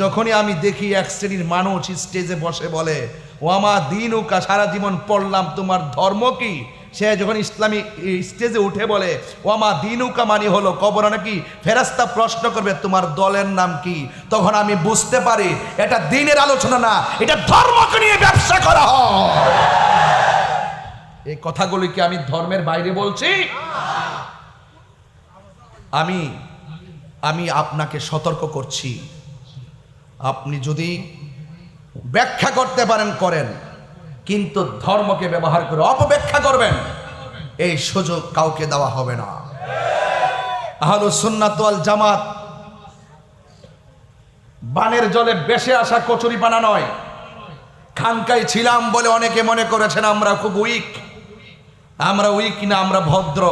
যখনই আমি দেখি এক শ্রেণির মানুষ স্টেজে বসে বলে, ও আমার দিন ও সারা জীবন পড়লাম, তোমার ধর্ম কি? সে যখন ইসলামী, স্টেজে উঠে বলে, ও আমার দিন উকা মানে হলো কবর, নাকি ফেরাস্তা প্রশ্ন করবে, তোমার দলের নাম কি? তখন আমি বুঝতে পারি, এটা দিনের আলোচনা না, এটা ধর্মকে নিয়ে ব্যবসা করা এই কথাগুলি কি আমি ধর্মের বাইরে বলছি? আমি আমি আপনাকে সতর্ক করছি। আপনি যদি ব্যাখ্যা করতে পারেন, করেন। কিন্তু ধর্মকে ব্যবহার করে অপব্যাখ্যা করবেন, এই সুযোগ কাউকে দেওয়া হবে না। আহলু সুন্নাত ওয়াল জামাত বানের জলে বেসে আসা কচুরি পানা নয়। খানকায় ছিলাম বলে অনেকে মনে করেছেন আমরা খুব উইক। আমরা উইক না, আমরা ভদ্র।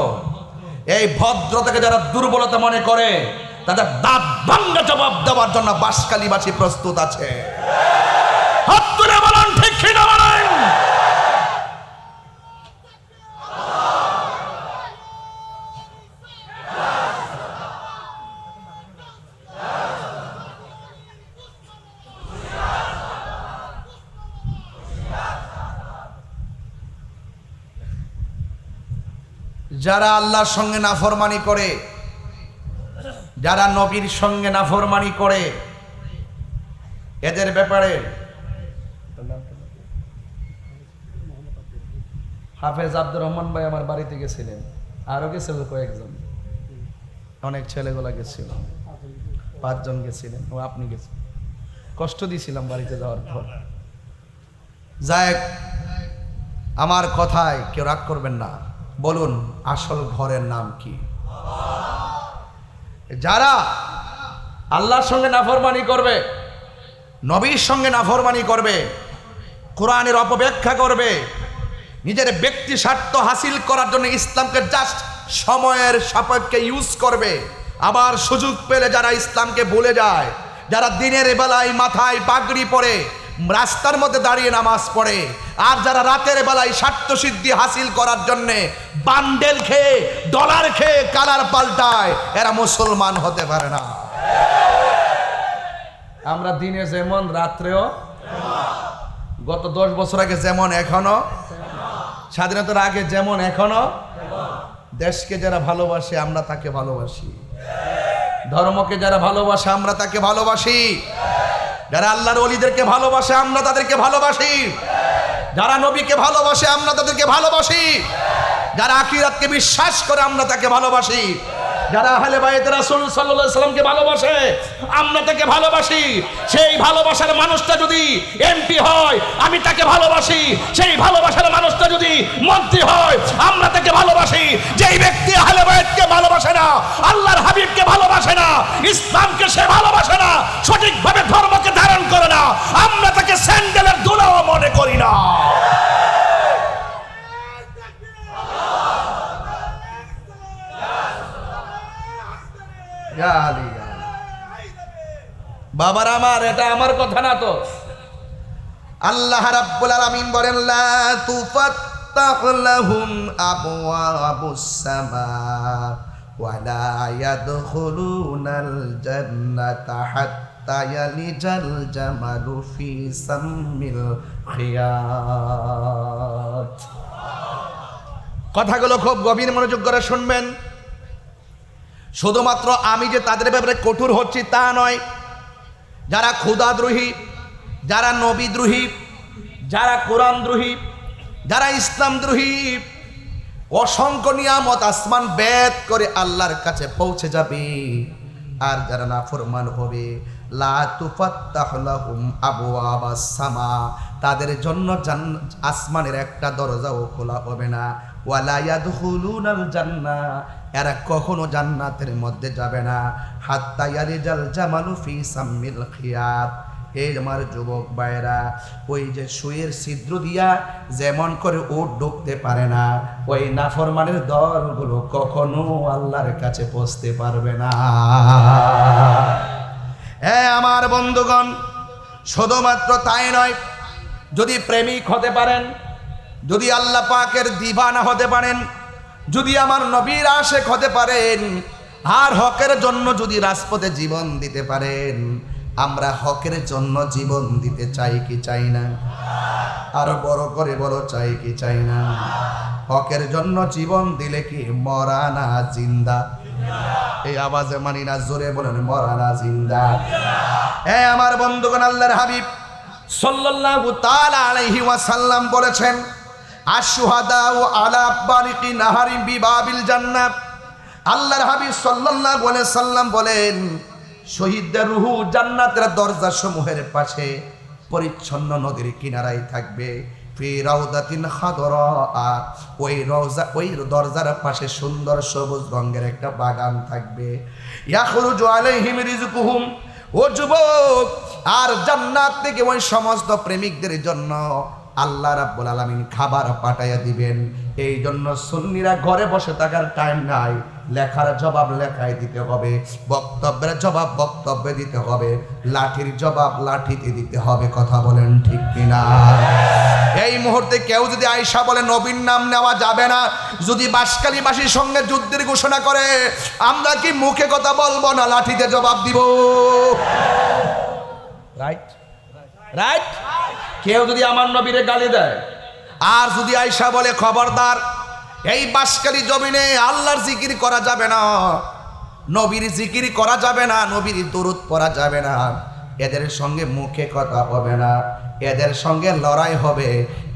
এই ভদ্রতাকে যারা দুর্বলতা মনে করে তাদের দাঁত ভাঙ্গা জবাব দেওয়ার জন্য বাসকালীবাসী প্রস্তুত আছে। যারা আল্লাহর সঙ্গে নাফরমানি করে যারা নবীর সঙ্গে নাফরমানি করে, এদের ব্যাপারে হাফেজ আব্দুর রহমান ভাই আমার বাড়িতে গেছিলেন আরও গেছিল কয়েকজন। অনেক ছেলেগুলা গেছিল, পাঁচজন গেছিলেন, ও আপনি গেছেন। কষ্ট দিয়েছিলাম বাড়িতে যাওয়ার পর। যাই আমার কথায় কেউ রাগ করবেন না। বলুন, আসল ঘরের নাম কি? যারা আল্লাহর সঙ্গে নাফরমানি করবে, নবীর সঙ্গে নাফরমানি করবে, কোরআনের অপব্যাখ্যা করবে, নিজের ব্যক্তি স্বার্থ হাসিল করার জন্য ইসলামকে জাস্ট সময়ের সাপেক্ষে ইউজ করবে। আবার সুযোগ পেলে যারা ইসলামকে ভুলে যায়, যারা দিনের বেলায় মাথায় পাগড়ি পরে রাস্তার মধ্যে দাঁড়িয়ে নামাজ পড়ে। আর যারা রাতের বেলায় স্বার্থ সিদ্ধি হাসিল করার জন্যে বান্ডেল খেয়ে, ডলার খেয়ে কালার পাল্টায়, এরা মুসলমান হতে পারে না। আমরা দিনে যেমন, রাত্রেও গত দশ বছর আগে যেমন, এখনও স্বাধীনতার আগে যেমন, এখনও দেশকে যারা ভালোবাসে, আমরা তাকে ভালোবাসি। ধর্মকে যারা ভালোবাসে, আমরা তাকে ভালোবাসি। যারা আল্লাহর অলিদেরকে ভালোবাসে, আমরা তাদেরকে ভালোবাসি। যারা নবীকে ভালোবাসে, আমরা তাদেরকে ভালোবাসি। যারা আখিরাতকে বিশ্বাস করে, আমরা তাকে ভালোবাসি। যারা আহলে বাইত রাসূল সাল্লাল্লাহু আলাইহি ভালোবাসে, আমরা তাকে ভালোবাসি। সেই ভালোবাসার মানুষটা যদি এমপি হয়, আমি তাকে ভালোবাসি। সেই ভালোবাসার মানুষটা যদি মন্ত্রী হয়, আমরা তাকে ভালোবাসি। যেই ব্যক্তি আহলে বাইতকে ভালোবাসে না, আল্লাহর হাবিবকে ভালোবাসে না, ইসলামকে সে ভালোবাসে না, সঠিকভাবে ধর্মকে তাকে স্যান্ডেলের দুলাও মনে করি না। বাবার আমার, এটা আমার কথা না তো আল্লাহ রাব্বুল আলামিন বলেন, লা তুফাত্তাহ আবওয়াবুস সামা ওয়ালা ইয়াদখুলুনাল জান্নাতা ইয়ালিজাল জামালু ফি সাম্মিল খিয়াত। কথাগুলো খুব গভীর মনোযোগ করে শুনবেন। শুধুমাত্র আমি যে তাদের ব্যাপারে কঠোর হচ্ছি তা নয়, যারা ক্ষুদাদ্রোহী, যারা নবীদ্রোহী, যারা কোরআনদ্রোহী, যারা ইসলামদ্রোহী, অসংখ্য নিয়ামত আসমান বেদ করে আল্লাহর কাছে পৌঁছে যাবে। আর যারা নাফরমান হবে, লা তুফাত্তাহু লাহুম আবওয়াবাস সামা তাদের জন্য আসমানের একটা দরজাও খোলা হবে না। ওয়ালা ইয়াদখুলুনাল জান্নাহ এরা কখনো জান্নাতের মধ্যে যাবে না। হাত্তা জাল জামালু ফি সাম্মিল খিয়াত। এই আমার যুবক ভাইরা ওই যে সুয়ের ছিদ্র দিয়া যেমন করে ও ঢুকতে পারে না, ওই নাফরমানের দলগুলো কখনো আল্লাহর কাছে পৌঁছতে পারবে না। হ্যাঁ আমার বন্ধুগণ, শুধুমাত্র তাই নয়, যদি প্রেমিক হতে পারেন, যদি আল্লাহ পাকের দিবানা হতে পারেন, যদি আমার নবীর আশেক হতে পারেন, আর হকের জন্য যদি রাজপথে জীবন দিতে পারেন আমরা হকের জন্য জীবন দিতে চাই কি চাই না? আরও বড় করে বলো চাই কি চাই না? হকের জন্য জীবন দিলে কি মরা না জিন্দা? এই আওয়াজে মানি না, জোরে বলেন, মরা না জিন্দা। হ্যাঁ আমার বন্ধুগণ, আল্লাহর হাবিব সাল্লাল্লাহু তাআলা আলাইহি ওয়াসাল্লাম বলেছেন আশুহাদা ও আলা বারিকি নাহারি বিবাবিল জান্নাত। আল্লাহর হাবিব সাল্লাল্লাহু আলাইহি সাল্লাম বলেন শহীদদের রুহু জান্নাতের দরজা সমূহের পাশে পরিচ্ছন্ন নদীর কিনারায় থাকবে। ওই রওজা, ওই দরজার পাশে সুন্দর সবুজ রঙের একটা বাগান থাকবে। ইয়াখরুজু আলাইহিম রিজকুহুম ও যুবক, আর জান্নাত থেকে ওই সমস্ত প্রেমিকদের জন্য আল্লাহ রাব্বুল আলামিন খাবার পাঠাইয়া দিবেন। এই জন্য সুন্নিরা ঘরে বসে থাকার টাইম নাই। লেখার জবাব লেখায় দিতে হবে, বক্তব্যের জবাব বক্তব্যে দিতে হবে, লাঠির জবাব লাঠিতে দিতে হবে, কথা বলেন ঠিক কিনা? এই মুহূর্তে কেউ যদি আয়সা বলে নবীন নাম নেওয়া যাবে না, যদি বাসকালীবাসীর সঙ্গে যুদ্ধের ঘোষণা করে, আমরা কি মুখে কথা বলব না লাঠিতে জবাব দিব? রাইট রাইট কেউ যদি আমার নবীরে গালি দেয়, আর যদি আয়সা বলে, খবরদার এই বাসকালী জমিনে আল্লাহর জিকির করা যাবে না। নবীর জিকির করা যাবে না, নবীর দরুদ পড়া যাবে না। এদের সঙ্গে মুখে কথা হবে না, এদের সঙ্গে লড়াই হবে।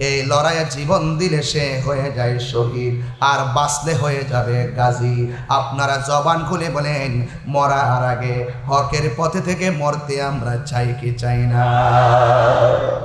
এই লড়াইয়ে জীবন দিলে সে হয়ে যায় শহীদ, আর বাঁচলে হয়ে যাবে গাজী। আপনারা জবান খুলে বলেন, মরার আগে হকের পথে থেকে মরতে আমরা চাই কি চাই না?